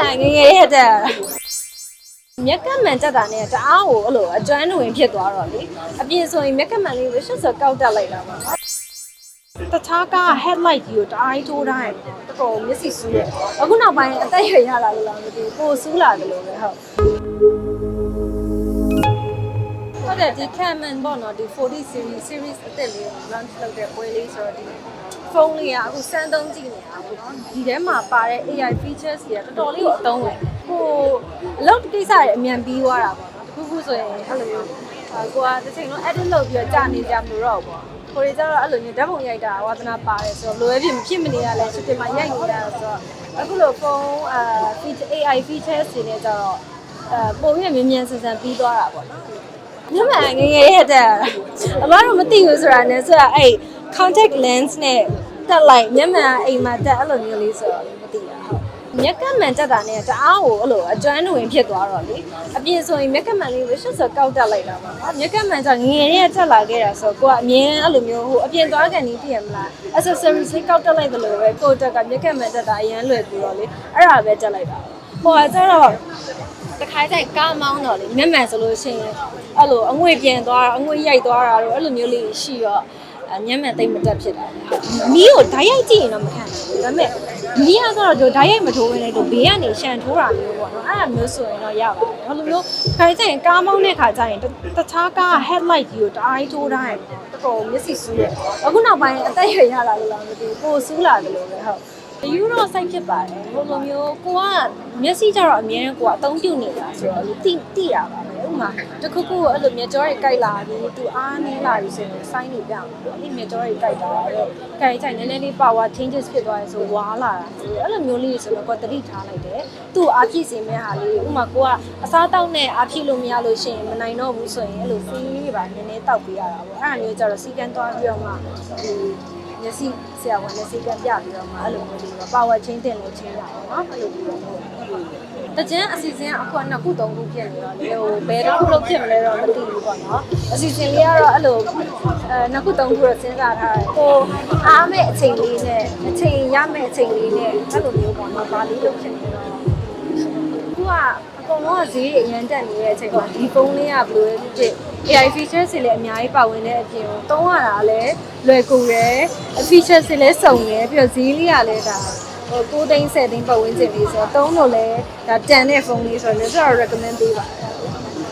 မှန်ငယ်ငယ်ရက်တက်ရတာမြက်ကမှန်တက်တာနဲ့တအားကိုအဲ့လိုအကျွမ်းတွင်ဖြစ်သွားတော့လေအပြင်ဆိုရင်မြက်ကမှန်လေးကိုရှစ်ဆက်ကောက်တက်လိုက်တာပါတခြားက headlight ကြီးကိုတအားကြီးထိုးထားရင်တော်တော်မျက်စိစူးတယ်အခုနောက်ပိုင်းအသက်ရွယ်ရလာလို့လားမသိဘူးပိုစူးလာတယ်လို့ပဲဟုတ်ဟုတ်တယ်ဒီ Canon ပေါ့နော်ဒီ40 series series အသက်လေးကို launch လုပ်တဲ့ပွဲလေးဆိုတော့ဒီ ဖုန်းလေးကအခုစမ်းသုံးကြည့်နေတာပေါ့နော်ဒီထဲမှာပါတဲ့ AI features တွေကတော်တော်လေးကိုအသုံးဝင်တယ်ဟိုအလုပ်ကိစ္စတွေအမြန်ပြီးသွားတာပေါ့နော်တခုခုဆိုရင်အဲ့လိုမျိုးအာကိုကတစ်ချိန်လုံး edit လုပ်ပြီးတော့ကြာနေကြမလို့တော့ပေါ့ကိုရီကျတော့အဲ့လိုမျိုးဓာတ်ပုံရိုက်တာဝါသနာပါတယ်ဆိုတော့လိုပဲဖြစ်မဖြစ်မနေရလဲစတင်မှာရိုက်နေတာဆိုတော့အခုလိုဖုန်းအာ feature AI features တွေနဲ့ကျတော့အဲပုံရမြင်မြန်ဆန်ဆန်ပြီးသွားတာပေါ့နော်ညမငယ်ငယ်ရက်တက်ရတာအမတို့မသိဘူးဆိုတာနဲ့ဆိုတော့အဲ့ contact lens နဲ့ တက်လိုက်မျက်မှန်အိမ်မှာတက်အဲ့လိုမျိုးလေးဆိုတော့မသိတာဟုတ်မြက်ကမှန်တက်တာနဲ့တအားကိုအဲ့လိုအကျွမ်းတွင်ဖြစ်သွားတော့လေအပြင်ဆိုရင်မြက်ကမှန်လေးကိုရှစ်ဆက်ကောက်တက်လိုက်တာပါမြက်ကမှန်ကြောင့်ငယ်ငယ်ရက်တက်လာခဲ့တာဆိုတော့ကိုကအမြင်အဲ့လိုမျိုးဟိုအပြင်သွားကန်ကြီးပြည့်မလား accessories လေးကောက်တက်လိုက်တယ်လို့ပဲကိုတက်ကမြက်ကမှန်တက်တာအရန်လွယ်ပြီးတော့လေအဲ့ဒါပဲတက်လိုက်တာဟိုကကျတော့တခါကျရင်ကားမောင်းတော့လေမျက်မှန်ဆိုလို့ရှိရင်အဲ့လိုအငွေပြန်သွားတာအငွေရိုက်သွားတာတော့အဲ့လိုမျိုးလေးရှိတော့ အမျက်မှန်တိတ်မတက်ဖြစ်တာမီးကိုဓာတ်ရိုက်ကြည့်ရင်တော့မခံနိုင်ဘူးဒါပေမဲ့မီးကတော့ဓာတ်ရိုက်မထိုးဘဲနဲ့တော့ဘေးကနေရှန်ထိုးတာမျိုးပေါ့နော်အဲ့ဒါမျိုးဆိုရင်တော့ရပါတယ်ဟိုလိုမျိုးတခါကျရင်ကားမောင်းတဲ့ခါကျရင်တခြားကား headlight ကြီးကိုတအားကြီးထိုးထားရင်တော်တော်မျက်စိစူးတယ်အခုနောက်ပိုင်းအသက်ရွယ်ရလာလို့လားမသိဘူးပိုစူးလာတယ်လို့ပဲဟုတ် ယူတော့စိုက်ဖြစ်ပါတယ်ဟိုလိုမျိုးကိုကမျက်စိကျတော့အများနဲ့ကိုကအသုံးပြုနေတာဆိုတော့တိတိရပါပဲဥပမာတခုခုအဲ့လိုမျက်ကြောတွေကြိုက်လာပြီးသူအားနေလာပြီဆိုရင်စိုင်းနေပြအောင်ပေါ့အဲ့မျက်ကြောတွေကြိုက်တာတော့ကြိုက်ကြိုက်နည်းနည်းလေး power changes ဖြစ်သွားရင်ဆိုဝါလာတာဆိုအဲ့လိုမျိုးလေးဆိုတော့ကိုတတိထားလိုက်တယ်သူ့အားဖြည့်စေမဲ့ဟာလေးဥပမာကိုကအစားတောက်နဲ့အားဖြည့်လို့မရလို့ရှိရင်မနိုင်တော့ဘူးဆိုရင်အဲ့လိုစီးလေးပါနည်းနည်းတောက်ပေးရတာပေါ့အဲ့ဒါမျိုးကျတော့စီကန်းသွားပြီးတော့မှဒီ မျက်စိဆရာဝန်နဲ့စီကံပြပြီးတော့မှအဲ့လိုမျိုးလေးပါဝါချင်းတင်လို့ချင်းတာပေါ့နော်အဲ့လိုမျိုးပေါ့တကြမ်းအစီအစဉ်ကအခုကနှစ်ခုသုံးခုဖြစ်နေတော့လေဟိုဘယ်တစ်ခုလုံးဖြစ်မလဲတော့မသိဘူးပေါ့နော်အစီအစဉ်လေးကတော့အဲ့လိုအဲနှစ်ခုသုံးခုတော့စဉ်းစားထားတယ်ဟိုအားမဲ့အချိန်လေးနဲ့အချိန်ရမဲ့အချိန်လေးနဲ့အဲ့လိုမျိုးပေါ့နော်ဗာလေးလုံးဖြစ်နေတော့အခုကအ ကုန်လုံးကဈေးတွေအရန်တက်နေတဲ့အချိန်မှာဒီဖုန်းလေးကဘယ်လိုလဲဖြစ် AI features တွေလည်းအများကြီးပါဝင်တဲ့အပြင်ကိုသုံးရတာလည်းလွယ်ကူတယ် features တွေလည်းစုံတယ်ပြီးတော့ဈေးလေးကလည်းဒါဟို9သိန်း10သိန်းပတ်ဝန်းကျင်လေးဆိုတော့သုံးလို့လည်းဒါတန်တဲ့ဖုန်းလေးဆိုတော့လည်းတော်တော် recommend ပေးပါတယ်